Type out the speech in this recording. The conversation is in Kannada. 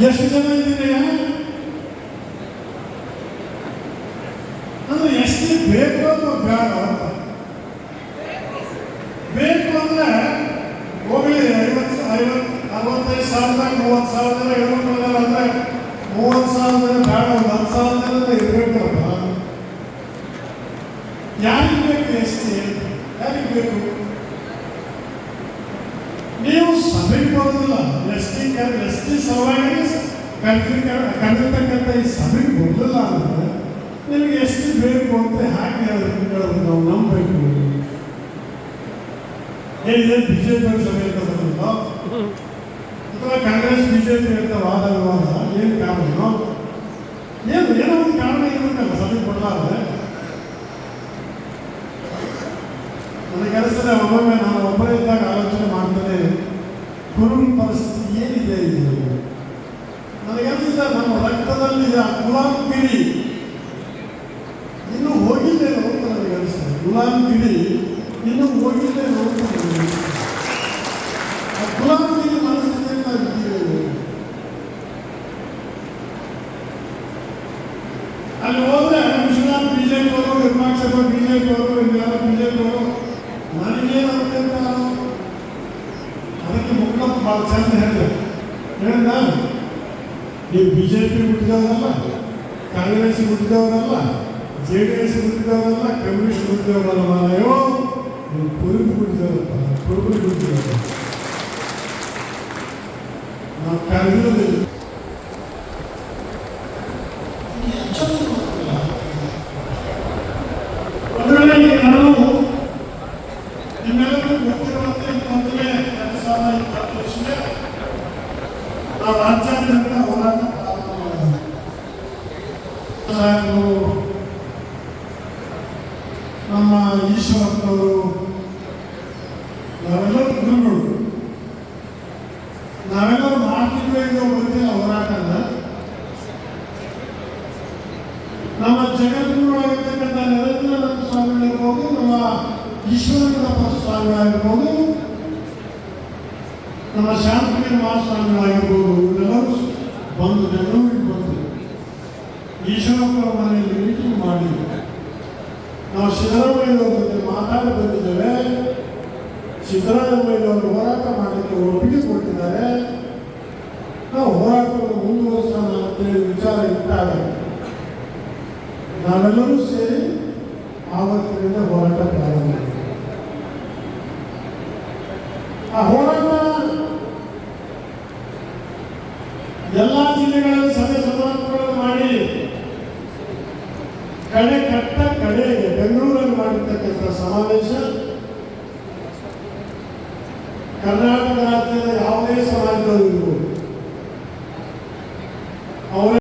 ಎಷ್ಟು ಜನ ಇದ್ದೀರಿ ಅಂದ್ರೆ ಎಷ್ಟು ಬೇಕು ಅಥವಾ ಬೇಡ ಬೇಕು ಅಂದ್ರೆ ಹೋಗಲಿ ಐವತ್ತು ಐವತ್ತು ಅರವತ್ತೈದು ಸಾವಿರದ ಮೂವತ್ತು ಸಾವಿರ ಹೇಳ್ಬಿಟ್ಟಿದ್ದಾರೆ ಅಂದ್ರೆ ಮೂವತ್ತು ಸಾವಿರ ಬೇಡ ಒಂದು ಹತ್ತು ಸಾವಿರ ಇರಬೇಕು ಯಾರಿಗೆ ಬೇಕು ಎಷ್ಟು ಯಾರಿಗೆ ಬೇಕು ಸಭೆಗೆ ಬರೋದಿಲ್ಲ ಎಸ್ ಟಿ ಎಸ್ ಟಿ ಸಲುವಾಗಿ ಕರೆದಿರ್ತಕ್ಕಂಥ ಈ ಸಭೆಗೆ ಬರಲಿಲ್ಲ ಅಂದ್ರೆ ನಿಮಗೆ ಎಷ್ಟು ಬೇಕು ಅಂತ ಹಾಗೆ ಹೇಳೋದು ನಾವು ನಂಬಬೇಕು. ಏನಿದೆ? ಬಿಜೆಪಿ ಜೆ ಪಿ ಬರೋದಿಲ್ಲ ಅಥವಾ ಕಾಂಗ್ರೆಸ್ ಬಿ ಜೆ ಪಿ ಅಂತ ವಾದ ವಿವಾದ, ಏನು ಕಾರಣ? ಏನು ಏನೋ ಒಂದು ಕಾರಣ ನಮ್ಮ ರಕ್ತದಲ್ಲಿ ಆ ಗುಲಾಮಗಿರಿ ಇನ್ನೂ ಹೋಗಿದ್ದೇನೋ ಅಂತ ನನಗೆ ಅನಿಸ್ತದೆ ಗುಲಾಮಗಿರಿ ಇನ್ನೂ ಹೋಗಿದ್ದೇನೋ ಅಂತ ನನಗೆ ಅನಿಸ್ತದೆ. ಆ ಗುಲಾಮಗಿರಿ ಮನಸ್ಥಿತಿಯಲ್ಲಿ ನಾವು ಇದ್ದೀವಿ ಅಲ್ಲಿ ಹೋದ್ರೆ ವಿಶ್ವನಾಥ್ ಬಿಜೆಪಿ ಅವರು ವಿಮಾಕ್ಷಕ ಬಿಜೆಪಿ ಅವರು ಇನ್ಯಾರ ಬಿಜೆಪಿ ಅವರು ನನಗೇನು ಅಂತ ಅದಕ್ಕೆ ಮುಖ ಭಾಳ ಚಂದ ಹೇಳಿದೆ ಹೇಳಿದ ನೀವು ಬಿ ಜೆ ಪಿ ಹುಟ್ಟಿದವರಲ್ಲ ಕಾಂಗ್ರೆಸ್ ಹುಟ್ಟಿದವರಲ್ಲ ಜೆ ಡಿ ಎಸ್ ಹುಟ್ಟಿದವರಲ್ಲ ಕಮ್ಯುನಿಸ್ಟ್ ಹುಟ್ಟಿದವರಲ್ಲ ಅಯ್ಯೋ ನೀವು ಕುರುಬು ಹುಟ್ಟಿದವರಪ್ಪ ಕುರುಬು ಹುಟ್ಟಿದವರು ನಾವು ಕರೆದಿರೋದಿಲ್ಲ ಅದರಲ್ಲಿ ಸಾಹೇಬರು ನಮ್ಮ ಈಶ್ವರಪ್ಪನವರು ನಾವೆಲ್ಲರೂ ಗುರುಗಳು. ನಾವೆಲ್ಲರೂ ಮಾಡ್ತಿದ್ವಿ ಇದು ಗೊತ್ತಿಲ್ಲ ಹೋರಾಟನ ನಮ್ಮ ಜಗದ್ಗುರುವಾಗಿರ್ತಕ್ಕಂಥ ನರೇಂದ್ರನಾಥ ಸ್ವಾಮಿಗಳಿರ್ಬೋದು, ನಮ್ಮ ಈಶ್ವರನಾಥ ಸ್ವಾಮಿಗಳಾಗಿರ್ಬೋದು, ನಮ್ಮ ಶಾಂತಗಿರಿ ಮಹಾಸ್ವಾಮಿಗಳಾಗಿರ್ಬೋದು ಇವರೆಲ್ಲರೂ ಬಂದು ಬೆಂಗಳೂರಿಗೆ ಬಂದು ಈಶ್ವರಪ್ಪರ ಮನೆಯಲ್ಲಿ ಮೀಟಿಂಗ್ ಮಾಡಿ ನಾವು ಸಿದ್ದರಾಮಯ್ಯವ್ರ ಜೊತೆ ಮಾತಾಡಿ ಬಂದಿದ್ದೇವೆ. ಸಿದ್ದರಾಮಯ್ಯವರು ಹೋರಾಟ ಮಾಡಲಿಕ್ಕೆ ಒಪ್ಪಿಗೆ ಕೊಟ್ಟಿದ್ದಾರೆ. ನಾವು ಹೋರಾಟವನ್ನು ಮುಂದುವರಿಸೋಣ ಅಂತೇಳಿ ವಿಚಾರ ಇಟ್ಟಾಗ ನಾವೆಲ್ಲರೂ ಸೇರಿ ಆವತ್ತಿನಿಂದ ಹೋರಾಟ ಪ್ರಾರಂಭ. ಆ ಹೋರಾಟ ಎಲ್ಲ ಜಿಲ್ಲೆಗಳಲ್ಲಿ ಕಡೆ ಕಟ್ಟ ಕಡೆ ಬೆಂಗಳೂರಲ್ಲಿ ಮಾಡಿರ್ತಕ್ಕಂಥ ಸಮಾವೇಶ ಕರ್ನಾಟಕ ರಾಜ್ಯದ ಯಾವುದೇ ಸಮಾಜದವರು